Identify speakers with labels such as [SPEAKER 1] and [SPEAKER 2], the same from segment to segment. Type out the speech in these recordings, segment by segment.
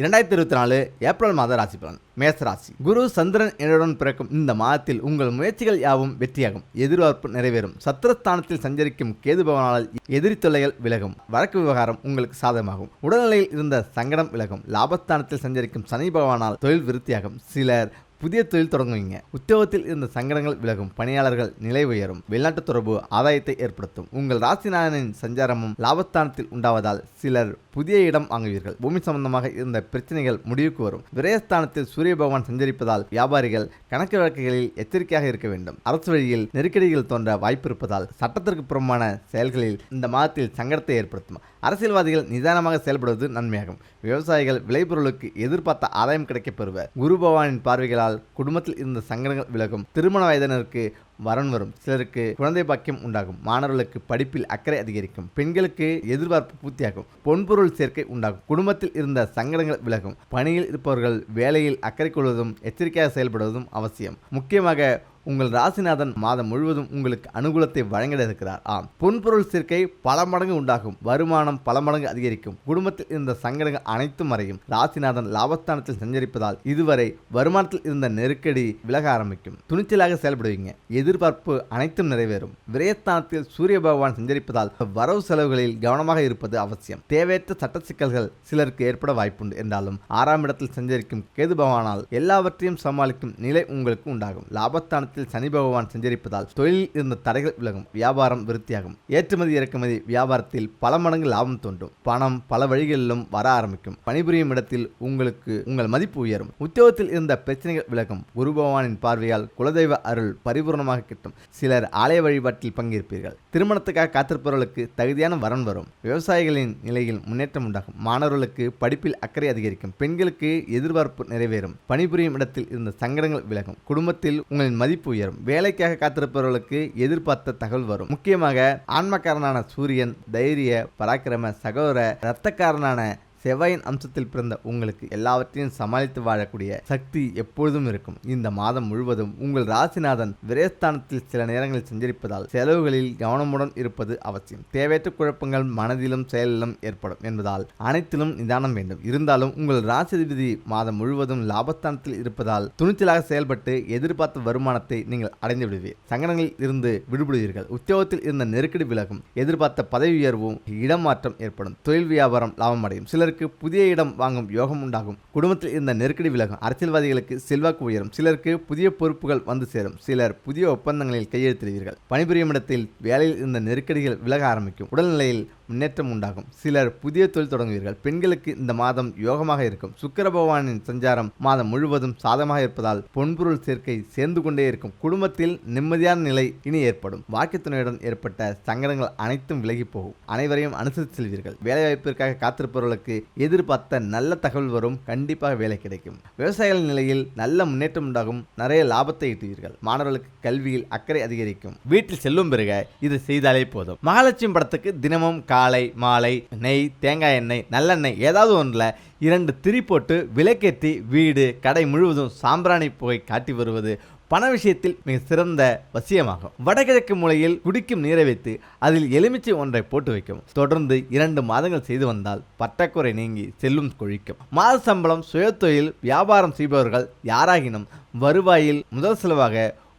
[SPEAKER 1] இரண்டாயிரத்தி இருபத்தி நாலு ஏப்ரல் மாத ராசி பலன் மேச ராசி குரு சந்திரன் என்னுடன் பிறக்கும் இந்த மாதத்தில் உங்கள் முயற்சிகள் யாவும் வெற்றியாகும் எதிர்பார்ப்பு நிறைவேறும். சத்திரஸ்தானத்தில் சஞ்சரிக்கும் கேது பவனால் எதிரி தொல்லைகள் விலகும் வழக்கு விவகாரம் உங்களுக்கு சாதகமாகும். உடல்நிலையில் இருந்த சங்கடம் விலகும் லாபஸ்தானத்தில் சஞ்சரிக்கும் சனி பகவானால் தொழில் விருத்தியாகும். சிலர் புதிய தொழில் தொடங்குவீங்க. உத்தியோகத்தில் இருந்த சங்கடங்கள் விலகும். பணியாளர்கள் நிலை உயரும். வெளிநாட்டு தொடர்பு ஆதாயத்தை ஏற்படுத்தும். உங்கள் ராசிநாதனின் சஞ்சாரமும் லாபஸ்தானத்தில் உண்டாவதால் சிலர் புதிய இடம் வாங்குவீர்கள். பூமி சம்பந்தமாக இருந்த பிரச்சனைகள் முடிவுக்கு வரும். விரயஸ்தானத்தில் சூரிய பகவான் சஞ்சரிப்பதால் வியாபாரிகள் கணக்கு வழக்குகளில் எச்சரிக்கையாக இருக்க வேண்டும். அரசு வழியில் நெருக்கடிகள் தோன்ற வாய்ப்பு இருப்பதால் சட்டத்திற்கு புறம்பான செயல்களில் இந்த மாதத்தில் சங்கடத்தை ஏற்படுத்தும்? அரசியல்வாதிகள் நிதானமாக செயல்படுவது நன்மையாகும். விவசாயிகள் விளைபொருளுக்கு எதிர்பார்த்த ஆதாயம் கிடைக்கப் பெறுவர் குரு பகவானின் பார்வைகளால் குடும்பத்தில் இருந்த சங்கடங்கள் விலகும். திருமண வயதினருக்கு வரன் வரும். சிலருக்கு குழந்தை பாக்கியம் உண்டாகும். மாணவர்களுக்கு படிப்பில் அக்கறை அதிகரிக்கும். பெண்களுக்கு எதிர்பார்ப்பு பூர்த்தியாகும். பொன்பொருள் சேர்க்கை உண்டாகும். குடும்பத்தில் இருந்த சங்கடங்கள் விலகும். பணியில் இருப்பவர்கள் வேலையில் அக்கறை கொள்வதும் எச்சரிக்கையாக செயல்படுவதும் அவசியம். முக்கியமாக உங்கள் ராசிநாதன் மாதம் முழுவதும் உங்களுக்கு அனுகூலத்தை வழங்கிட இருக்கிறார் ஆம் பொன்பொருள் சேர்க்கை பல மடங்கு உண்டாகும். வருமானம் பல மடங்கு அதிகரிக்கும். குடும்பத்தில் இருந்த சங்கடங்கள் அனைத்தும் மறையும். ராசிநாதன் லாபஸ்தானத்தில் சஞ்சரிப்பதால் இதுவரை வருமானத்தில் இருந்த நெருக்கடி விலக ஆரம்பிக்கும். துணிச்சலாக செயல்படுவீங்க. எதிர்பார்ப்பு அனைத்தும் நிறைவேறும். விரயஸ்தானத்தில் சூரிய பகவான் சஞ்சரிப்பதால் வரவு செலவுகளில் கவனமாக இருப்பது அவசியம். தேவையற்ற சட்ட சிக்கல்கள் சிலருக்கு ஏற்பட வாய்ப்புண்டு. என்றாலும் ஆறாம் இடத்தில் சஞ்சரிக்கும் கேது பகவானால் எல்லாவற்றையும் சமாளிக்கும் நிலை உங்களுக்கு உண்டாகும். லாபஸ்தானத்தில் இடத்தில் சனி பகவான் சஞ்சரிப்பதால் தொழிலில் இருந்த தடைகள் விலகும் வியாபாரம் விருத்தியாகும். ஏற்றுமதி இறக்குமதி வியாபாரத்தில் பல மடங்கு லாபம் தோன்றும். பணம் பல வழிகளிலும் வர ஆரம்பிக்கும். பணிபுரியும் இடத்தில் உங்களுக்கு உங்கள் மதிப்பு உயரும். உத்தியோகத்தில் இருந்த பிரச்சனைகள் விலகும். குரு பகவானின் பார்வையால் குலதெய்வ அருள் பரிபூர்ணமாக கிட்டும். சிலர் ஆலய வழிபாட்டில் பங்கேற்பீர்கள். திருமணத்துக்காக காத்திருப்பவர்களுக்கு தகுதியான வரன் வரும். விவசாயிகளின் நிலையில் முன்னேற்றம் உண்டாகும். மாணவர்களுக்கு படிப்பில் அக்கறை அதிகரிக்கும். பெண்களுக்கு எதிர்பார்ப்பு நிறைவேறும். பணிபுரியும் இடத்தில் இருந்த சங்கடங்கள் விலகும். குடும்பத்தில் உங்களின் மதிப்பு உயரும். வேலைக்காக காத்திருப்பவர்களுக்கு எதிர்பார்த்த தகவல் வரும். முக்கியமாக ஆன்மக்காரனான சூரியன் தைரிய பராக்கிரம சகோதர இரத்தக்காரனான செவ்வாயின் அம்சத்தில் பிறந்த உங்களுக்கு எல்லாவற்றையும் சமாளித்து வாழக்கூடிய சக்தி எப்பொழுதும் இருக்கும். இந்த மாதம் முழுவதும் உங்கள் ராசிநாதன் விரயஸ்தானத்தில் சில நேரங்களில் சஞ்சரிப்பதால் செலவுகளில் கவனமுடன் இருப்பது அவசியம். தேவையற்ற குழப்பங்கள் மனதிலும் செயலிலும் ஏற்படும் என்பதால் அனைத்திலும் நிதானம் வேண்டும். இருந்தாலும் உங்கள் ராசிதிபதி மாதம் முழுவதும் லாபஸ்தானத்தில் இருப்பதால் துணிச்சலாக செயல்பட்டு எதிர்பார்த்த வருமானத்தை நீங்கள் அடைந்து விடுவீர் சங்கடங்களில் இருந்து விடுபடுவீர்கள். உத்தியோகத்தில் இருந்த நெருக்கடி விலகும். எதிர்பார்த்த பதவி உயர்வும் இடமாற்றம் ஏற்படும். தொழில் வியாபாரம் லாபம் அடையும் சிலருக்கு புதிய இடம் வாங்கும் யோகம் உண்டாகும். குடும்பத்தில் இருந்த நெருக்கடி விலகும். அரசியல்வாதிகளுக்கு செல்வாக்கு உயரும். சிலருக்கு புதிய பொறுப்புகள் வந்து சேரும். சிலர் புதிய ஒப்பந்தங்களில் கையெழுத்திடுவீர்கள். பணிபுரியும் இடத்தில் வேலையில் இருந்த நெருக்கடிகள் விலக ஆரம்பிக்கும். உடல்நிலையில் முன்னேற்றம் உண்டாகும். சிலர் புதிய தொழில் தொடங்குவீர்கள். பெண்களுக்கு இந்த மாதம் யோகமாக இருக்கும். சுக்கர பகவானின் சஞ்சாரம் மாதம் முழுவதும் சாதமாக இருப்பதால் பொன்பொருள் சேர்க்கை சேர்ந்து கொண்டே இருக்கும். குடும்பத்தில் நிம்மதியான நிலை இனி ஏற்படும். வாழ்க்கை ஏற்பட்ட சங்கடங்கள் அனைத்தும் விலகி போகும். அனைவரையும் அனுசரித்து செல்வீர்கள். வேலைவாய்ப்பிற்காக காத்திருப்பவர்களுக்கு எதிர்பார்த்த நல்ல தகவல் வரும் கண்டிப்பாக வேலை கிடைக்கும். விவசாயிகள் நிலையில் நல்ல முன்னேற்றம் உண்டாகும் நிறைய லாபத்தை ஈட்டுவீர்கள். மாணவர்களுக்கு கல்வியில் அக்கறை அதிகரிக்கும். வீட்டில் செல்லும் பிறகு இது செய்தாலே போதும். மகாலட்சுமி படத்துக்கு தினமும் காலை மாலை நெய் தேங்காய் எண்ணெய் நல்லெண்ணெய் ஏதாவது ஒன்றில் இரண்டு திரி போட்டு விளக்கேற்றி வீடு கடை முழுவதும் சாம்பிராணி புகை காட்டி வருவது பண விஷயத்தில் மிக சிறந்த வசியமாகும். வடகிழக்கு மூலையில் குடிக்கும் நீரை வைத்து அதில் எலுமிச்சை ஒன்றை போட்டு வைக்கும் தொடர்ந்து இரண்டு மாதங்கள் செய்து வந்தால் பற்றாக்குறை நீங்கி செல்லும் கொழிக்கும். மாத சம்பளம் சுயத்தொழில் வியாபாரம் செய்பவர்கள் யாராகினும் வருவாயில் முதல் செலவாக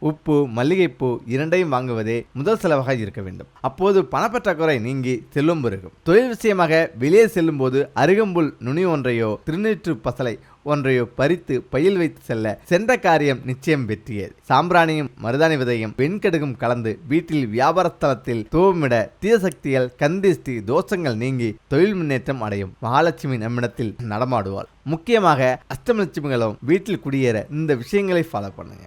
[SPEAKER 1] உப்பு மல்லிகைப்பூ இரண்டையும் வாங்குவதே முதல் செலவாக இருக்க வேண்டும். அப்போது பணப்பற்றாக்குறை நீங்கி செல்லும் பெருகும் தொழில் விஷயமாக வெளியே செல்லும் போது அருகம்புல் நுனி ஒன்றையோ திருநீற்று பசலை ஒன்றையோ பறித்து பையில் வைத்து செல்ல சென்ற காரியம் நிச்சயம் வெற்றியது. சாம்பிராணியும் மருதாணி விதையும் வெண்கடுகும் கலந்து வீட்டில் வியாபார ஸ்தலத்தில் தூவமிட தீய சக்திகள் கந்திஷ்டி தோஷங்கள் நீங்கி தொழில் முன்னேற்றம் அடையும் மகாலட்சுமி நம்மிடத்தில் நடமாடுவாள். முக்கியமாக அஷ்டமலட்சுமிகளும் வீட்டில் குடியேற இந்த விஷயங்களை ஃபாலோ பண்ணுங்க.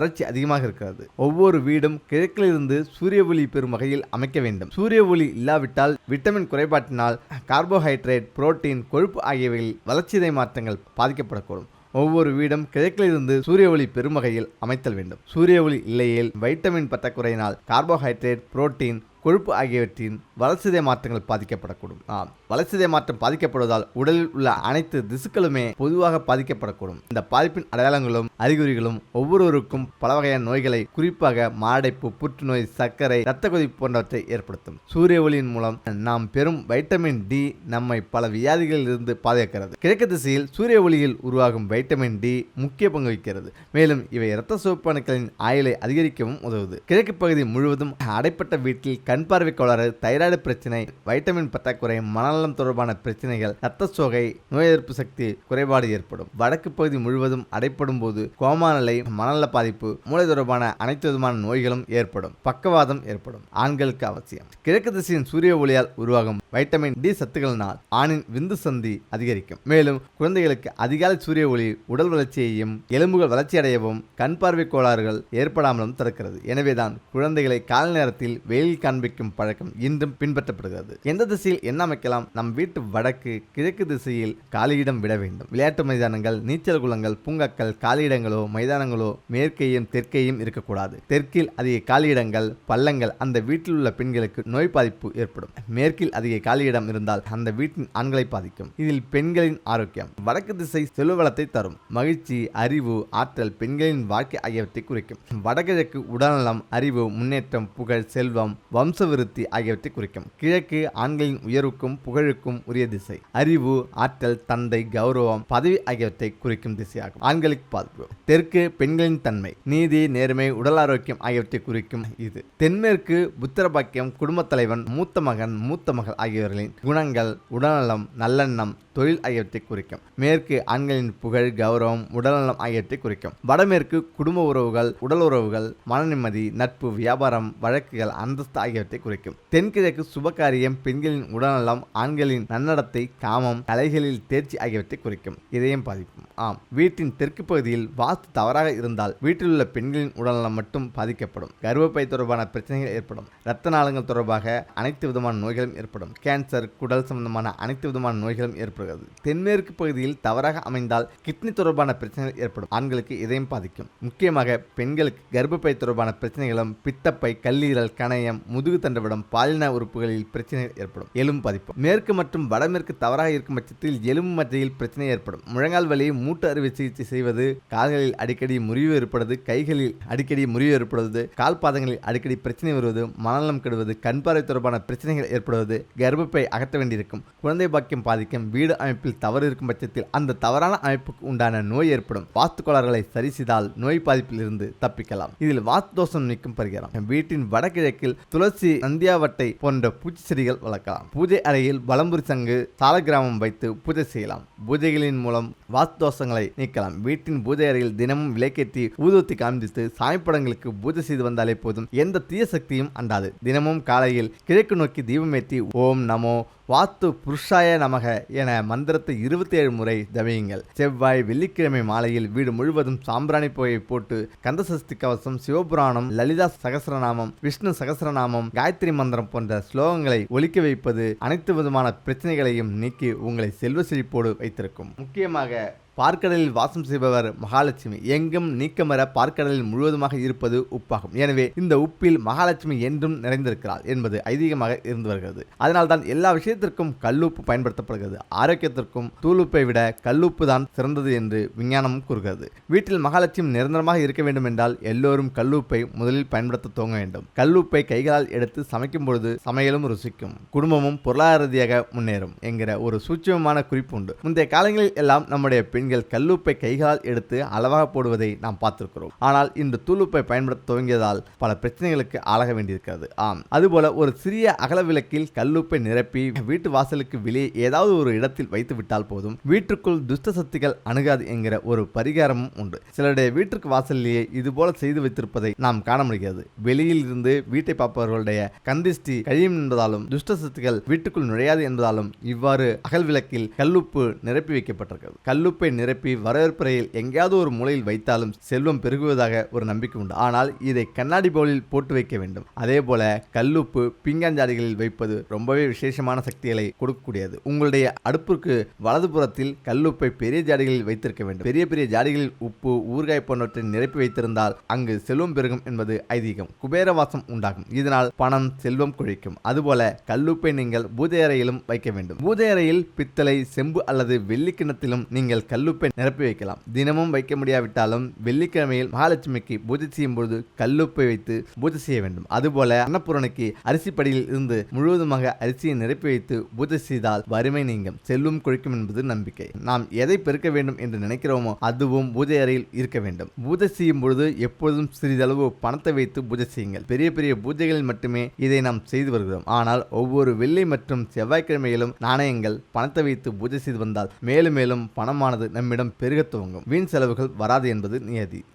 [SPEAKER 1] வறட்சி அதிகமாக இருக்கிறது ஒவ்வொரு வீடும் கிழக்கிலிருந்து சூரிய ஒளி பெறும் வகையில் அமைக்க வேண்டும். சூரிய ஒளி இல்லாவிட்டால் விட்டமின் குறைபாட்டினால் கார்போஹைட்ரேட் புரோட்டீன் கொழுப்பு ஆகியவைகளில் வளர்ச்சிதை மாற்றங்கள் பாதிக்கப்படக்கூடும். ஒவ்வொரு வீடும் கிழக்கிலிருந்து சூரிய ஒளி பெறும் வகையில் அமைத்தல் வேண்டும். சூரிய ஒளி இல்லையில் வைட்டமின் பற்றாக்குறையினால் கார்போஹைட்ரேட் புரோட்டீன் கொழுப்பு ஆகியவற்றின் வளர்ச்சிதை மாற்றங்கள் பாதிக்கப்படக்கூடும். ஆம். வளர்ச்சிதை மாற்றம் பாதிக்கப்படுவதால் உடலில் உள்ள அனைத்து திசுக்களுமே பொதுவாக பாதிக்கப்படக்கூடும். இந்த பாதிப்பின் அடையாளங்களும் அறிகுறிகளும் ஒவ்வொருவருக்கும் பல வகையான நோய்களை குறிப்பாக மாரடைப்பு புற்றுநோய் சர்க்கரை இரத்த கொதிப்பு போன்றவற்றை ஏற்படுத்தும். சூரிய ஒளியின் மூலம் நாம் பெறும் வைட்டமின் டி நம்மை பல வியாதிகளில் இருந்து பாதுகாக்கிறது. கிழக்கு திசையில் சூரிய ஒளியில் உருவாகும் வைட்டமின் டி முக்கிய பங்கு வகிக்கிறது. மேலும் இவை இரத்த சிவப்பு அணுக்களின் ஆயுளை அதிகரிக்கவும் உதவுது. கிழக்கு பகுதி முழுவதும் அடைப்பட்ட வீட்டில் கண் பார்வை கோளாறு தைராய்டு பிரச்சனை வைட்டமின் பற்றாக்குறை மனநலம் தொடர்பான பிரச்சனைகள் இரத்த சோகை நோய் எதிர்ப்பு சக்தி குறைபாடு ஏற்படும். வடக்கு பகுதி முழுவதும் அடைப்படும் போது கோமா நிலை மனநல பாதிப்பு மூளை தொடர்பான அனைத்து விதமான நோய்களும் ஏற்படும். பக்கவாதம் ஏற்படும். ஆண்களுக்கு அவசியம். கிழக்கு திசையின் சூரிய ஒளியால் உருவாகும் வைட்டமின் டி சத்துக்களினால் ஆணின் விந்து சந்தி அதிகரிக்கும். மேலும் குழந்தைகளுக்கு அதிகாலை சூரிய ஒளி உடல் வளர்ச்சியையும் எலும்புகள் வளர்ச்சியடையவும் கண் பார்வை கோளாறுகள் ஏற்படாமலும் தடுக்கிறது. எனவேதான் குழந்தைகளை காலை நேரத்தில் வெயில் காண்பிக்கும் பழக்கம் இன்றும் பின்பற்றப்படுகிறது. எந்த திசையில் என்ன அமைக்கலாம் நம் வீட்டு வடக்கு கிழக்கு திசையில் காலியிடம் விட வேண்டும். விளையாட்டு மைதானங்கள் நீச்சல் குளங்கள் பூங்காக்கள் காலியிடங்களோ மைதானங்களோ மேற்கையும் தெற்கையும் இருக்கக்கூடாது. தெற்கில் அதிக காலியிடங்கள் பள்ளங்கள் அந்த வீட்டில் உள்ள பெண்களுக்கு நோய் பாதிப்பு ஏற்படும். மேற்கில் அதிக காலியிடம் இருந்தால் அந்த வீட்டின் ஆண்களை பாதிக்கும். இதில் பெண்களின் ஆரோக்கியம். வடக்கு திசை செல்வவளத்தை தரும். மகிழ்ச்சி அறிவு ஆற்றல் பெண்களின் வாழ்க்கை ஆகியவற்றை குறிக்கும். வடகிழக்கு உடல்நலம் அறிவு முன்னேற்றம் புகழ் செல்வம் வம்ச விருத்தி ஆகியவற்றை குறிக்கும். கிழக்கு ஆண்களின் உயர்வுக்கும் புகழுக்கும் உரிய திசை. அறிவு ஆற்றல் தந்தை கௌரவம் பதவி ஆகியவற்றை குறிக்கும் திசையாகும். ஆண்களுக்கு பாதிப்பு தெற்கு பெண்களின் தன்மை. நீதி நேர்மை உடல் ஆரோக்கியம் ஆகியவற்றை குறிக்கும் இது. தென்மேற்கு புத்திரபாக்கியம் குடும்பத் தலைவன் மூத்த மகன் மூத்த மகள் ஆகியோர்களின் குணங்கள் உடல்நலம் நல்லெண்ணம் தொழில் ஆகியவற்றை குறிக்கும். மேற்கு ஆண்களின் புகழ் கௌரவம் உடல்நலம் ஆகியவற்றை குறிக்கும். வடமேற்கு குடும்ப உறவுகள் உடல் உறவுகள் மன நிம்மதி நட்பு வியாபாரம் வழக்குகள் அந்தஸ்து ஆகியவற்றை குறிக்கும். தென்கிழக்கு சுபகாரியம் பெண்களின் உடல்நலம் ஆண்களின் நன்னடத்தை காமம் கலைகளில் தேர்ச்சி ஆகியவற்றை குறிக்கும். இதயம் பாதிக்கும். ஆம் வீட்டின் தெற்கு பகுதியில் வாஸ்து தவறாக இருந்தால் வீட்டில் உள்ள பெண்களின் உடல்நலம் மட்டும் பாதிக்கப்படும். கர்ப்பப்பை தொடர்பான பிரச்சனைகள் ஏற்படும். இரத்த நாளங்கள் தொடர்பாக அனைத்து விதமான நோய்களும் ஏற்படும். கேன்சர் குடல் சம்பந்தமான அனைத்து விதமான நோய்களும் ஏற்படுகிறது. தென்மேற்கு பகுதியில் தவறாக அமைந்தால் கிட்னி தொடர்பான பிரச்சனைகள் ஏற்படும். ஆண்களுக்கு இதயம் பாதிக்கும். முக்கியமாக பெண்களுக்கு கர்ப்பப்பை தொடர்பான பிரச்சனைகளும் பித்தப்பை கல்லீரல் கணையம் முதுகு தண்டுவிடம் பாலின உறுப்புகளில் பிரச்சனைகள் ஏற்படும். எலும்பு பாதிப்பு. மேற்கு மற்றும் வடமேற்கு தவறாக இருக்கும் பட்சத்தில் எலும்பு மத்தியில் பிரச்சனை ஏற்படும். முழங்கால் வலி மூட்டு அறுவை சிகிச்சை செய்வது கால்களில் அடிக்கடி முறிவு ஏற்படுவது கைகளில் அடிக்கடி முறிவு ஏற்படுவது கால் பாதங்களில் அடிக்கடி பிரச்சனை வருவது மனநலம் கெடுவது கண் பார்வை தொடர்பான பிரச்சனைகள் ஏற்படுவது கர்ப்பப்பை அகற்ற வேண்டியிருக்கும். குழந்தை பாக்கியம் பாதிக்கும் வீடு அமைப்பில் தவறு இருக்கும் பட்சத்தில் அந்த தவறான அமைப்புக்கு உண்டான நோய் ஏற்படும். வாஸ்து கோளாறுகளை சரி செய்தால் நோய் பாதிப்பில் இருந்து தப்பிக்கலாம். இதில் வாஸ்து தோஷம் நீக்கும் பரிகாரம். வீட்டின் வடகிழக்கில் துளசி நந்தியாவட்டை போன்ற பூச்சி செடிகள் வளர்க்கலாம். பூஜை அறையில் வலம்புரி சங்கு சாலகிராமம் வைத்து பூஜை செய்யலாம். பூஜைகளின் மூலம் வாஸ்து தோஷங்களை நீக்கலாம். வீட்டின் பூஜை அறையில் தினமும் விலைக்கேற்றி ஊதுவத்தி காண்பித்து சாமி படங்களுக்கு பூஜை செய்து வந்தாலே போதும். எந்த தீய சக்தியும் அண்டாது. தினமும் காலையில் கிழக்கு நோக்கி தீபமேற்றி ஓம் நமோ வாத்து புருஷாய நமக என மந்திரத்தை இருபத்தி ஏழு முறை ஜபியுங்கள். செவ்வாய் வெள்ளிக்கிழமை மாலையில் வீடு முழுவதும் சாம்பிராணி புகையை போட்டு கந்தசஷ்டி கவசம் சிவபுராணம் லலிதா சகசரநாமம் விஷ்ணு சகசரநாமம் காயத்ரி மந்திரம் போன்ற ஸ்லோகங்களை ஒலிக்க வைப்பது அனைத்து விதமான பிரச்சனைகளையும் நீக்கி உங்களை செல்வ செழிப்போடு வைத்திருக்கும். முக்கியமாக பார்க்கடலில் வாசம் செய்பவர் மகாலட்சுமி. எங்கும் நீக்கமர பார்க்கடலில் முழுவதுமாக இருப்பது உப்பாகும். எனவே இந்த உப்பில் மகாலட்சுமி என்றும் நிறைந்திருக்கிறாள் என்பது ஐதீகமாக இருந்து வருகிறது. அதனால்தான் எல்லா விஷயத்திற்கும் கல்லுப்பு பயன்படுத்தப்படுகிறது. ஆரோக்கியத்திற்கும் தூளுப்பை விட கல்லுப்பு தான் சிறந்தது என்று விஞ்ஞானமும் கூறுகிறது. வீட்டில் மகாலட்சுமி நிரந்தரமாக இருக்க வேண்டும் என்றால் எல்லோரும் கல்லுப்பை முதலில் பயன்படுத்த துவங்க வேண்டும். கல்லுப்பை கைகளால் எடுத்து சமைக்கும் பொழுது சமையலும் ருசிக்கும். குடும்பமும் பொருளாதார ரீதியாக முன்னேறும் என்கிற ஒரு சூட்சமமான குறிப்பு உண்டு. முந்தைய காலங்களில் எல்லாம் நம்முடைய பெண்கள் கல்லுப்பை கைகளால் எடுத்து அளவாக போடுவதை நாம் பார்த்திருக்கிறோம். ஆனால் இன்று தூளுப்பை பயன்படுத்த துவங்கியதால் பல பிரச்சனைகளுக்கு ஆளாக வேண்டியிருக்கிறது. ஆம். அதுபோல ஒரு சிறிய அகல விளக்கில் கல்லுப்பை நிரப்பி வீட்டு வாசலுக்கு வெளியே ஏதாவது ஒரு இடத்தில் வைத்து விட்டால் போதும். வீட்டுக்குள் துஷ்ட சக்திகள் அணுகாது என்கிற ஒரு பரிகாரமும் உண்டு. சிலருடைய வீட்டிற்கு வாசலிலேயே இதுபோல செய்து வைத்திருப்பதை நாம் காண முடிகிறது. வெளியில் இருந்து வீட்டை பார்ப்பவர்களுடைய கந்திஷ்டி கழியும் என்பதாலும் துஷ்ட சக்திகள் வீட்டுக்குள் நுழையாது என்பதாலும் இவ்வாறு அகல் விளக்கில் கல்லுப்பு நிரப்பி வைக்கப்பட்டிருக்கிறது. கல்லுப்பை நிரப்பி வரவேற்பறையில் எங்கேயாவது ஒரு மூலையில் வைத்தாலும் செல்வம் பெருகுவதாக ஒரு நம்பிக்கை உண்டு. ஆனால் இதை கண்ணாடி பவுலில் போட்டு வைக்க வேண்டும். அதே போல கல்லுப்பு பிங்காஞ்சாடிகளில் வைப்பது ரொம்பவே விசேஷமான சக்திகளை கொடுக்கக்கூடியது. உங்களுடைய அடுப்புக்கு வலதுபுறத்தில் கல்லுப்பை பெரிய ஜாடிகளில் வைத்திருக்க வேண்டும். பெரிய பெரிய ஜாடிகளில் உப்பு ஊறுகாய் போன்றவற்றை நிரப்பி வைத்திருந்தால் அங்கு செல்வம் பெருகும் என்பது ஐதீகம். குபேரவாசம் உண்டாகும். இதனால் பணம் செல்வம் குழிக்கும். அதுபோல கல்லுப்பை நீங்கள் பூஜை அறையிலும் வைக்க வேண்டும். பூஜை அறையில் பித்தளை செம்பு அல்லது வெள்ளி கிண்ணத்திலும் நீங்கள் கல்லுப்பை நிரப்பி வைக்கலாம். தினமும் வைக்க முடியாவிட்டாலும் வெள்ளிக்கிழமையில் மகாலட்சுமிக்கு பூஜை செய்யும் பொழுது கல்லுப்பை வைத்து பூஜை செய்ய வேண்டும். அதுபோல அன்னபூரனுக்கு அரிசி படியில் இருந்து முழுவதுமாக அரிசியை நிரப்பி வைத்து பூஜை செய்தால் வறுமை நீங்கும். செல்லும் கொழிக்கும் என்பது நம்பிக்கை. நாம் எதை பெருக்க வேண்டும் என்று நினைக்கிறோமோ அதுவும் பூஜை அறையில் இருக்க வேண்டும். பூஜை செய்யும் பொழுது எப்பொழுதும் சிறிதளவு பணத்தை வைத்து பூஜை செய்யுங்கள். பெரிய பெரிய பூஜைகளில் மட்டுமே இதை நாம் செய்து வருகிறோம். ஆனால் ஒவ்வொரு வெள்ளி மற்றும் செவ்வாய்க்கிழமையிலும் நாணயங்கள் பணத்தை வைத்து பூஜை செய்து வந்தால் மேலும் மேலும் பணமானது நம்மிடம் பெருகத் துவங்கும். வீண் செலவுகள் வராது என்பது நியதி.